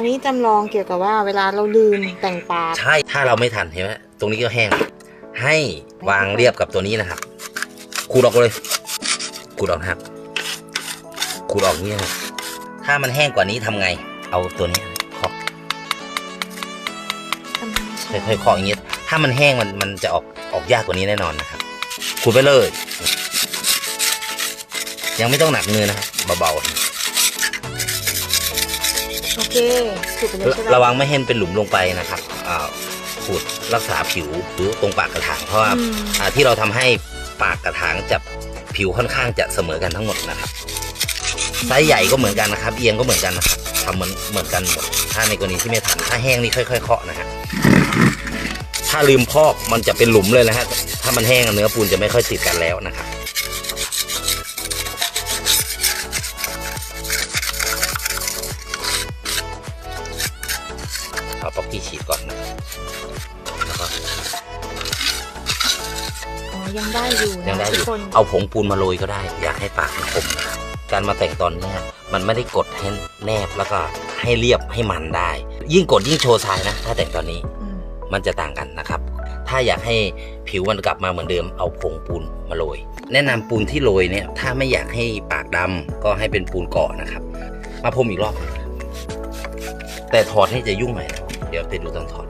อันนี้จำลองเกี่ยวกับว่าเวลาเราลืมแต่งปากใช่ถ้าเราไม่ทันเห็นไหมตรงนี้ก็แห้ง ให้วางเรียบกับตัวนี้นะครับขูดออกเลยขูดออกนะครับขูดออกนี่นะถ้ามันแห้งกว่านี้ทำไง เอาตัวนี้เคาะค่อยๆเคาะอย่างนี้ถ้ามันแห้งมันมันจะออกออกยากกว่านี้แน่นอนนะครับขูดไปเลย ยังไม่ต้องหนักมือนะครับเบาๆ โอเคถูกไปเลยใช่ไหม ระวังไม่ให้มันเป็นหลุมลงไปนะครับอ่าขูดรักษาผิวหรือตรงปากกระถางเพราะว่าอืม อ่าที่เราทำให้ปากกระถางจะผิวค่อนข้างจะเสมอกันทั้งหมดนะครับไซส์ใหญ่ก็เหมือนกันนะครับ เอียงก็เหมือนกันนะครับทำเหมือนเหมือนกันหมดถ้าในกรณีที่ไม่ทันถ้าแห้งนี่ค่อยๆเคาะนะฮะถ้าลืมพอกมันจะเป็นหลุมเลยนะฮะถ้ามันแห้งเนื้อปูนจะไม่ค่อยติดกันแล้วนะครับ เอาป๊อกกี้ฉีดก่อนนะแล้วก็อ๋อยังได้อยู่ยังนะได้อทุกยู่คนเอาผงปูนมาโรยก็ได้ อยากให้ปากมันคมนะครับการมาแต่งตอนเนี้ยมันไม่ได้กดให้แนบแล้วก็ให้เรียบให้มันได้ ยิ่งกดยิ่งโชว์ทรายนะ ถ้าแต่งตอนนี้ อืมมันจะต่างกันนะครับ ถ้าอยากให้ผิวมันกลับมาเหมือนเดิม เอาผงปูนมาโรย แนะนำปูนที่โรยเนี่ย ถ้าไม่อยากให้ปากดำก็ให้เป็นปูนเกาะนะครับ มาพรมอีกรอบ แต่ถอดให้จะยุ่งหน่อยนะ เดี๋ยวไปดูตอนถอด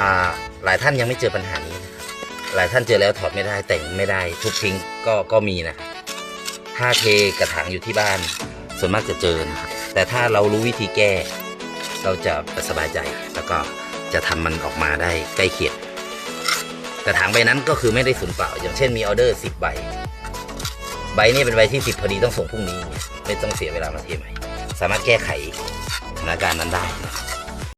อ่าหลายท่านยังไม่เจอปัญหานี้นะหลายท่านเจอแล้วถอดไม่ได้แต่งไม่ได้ทุกทิ้งก็ก็มีนะครับถ้าเทกระถางอยู่ที่บ้าน ส่วนมากจะเจอนะครับแต่ถ้าเรารู้วิธีแก้ เราจะสบายใจแล้วก็จะทำมันออกมาได้ใกล้เคียงกระถางใบนั้นก็คือไม่ได้สูญเปล่า อย่างเช่นมีออเดอร์สิบใบ ใบนี้เป็นใบที่สิบพอดีต้องส่งพรุ่งนี้ ไม่ต้องเสียเวลามาเทใหม่ สามารถแก้ไขสถานการณ์นั้นได้นะครับ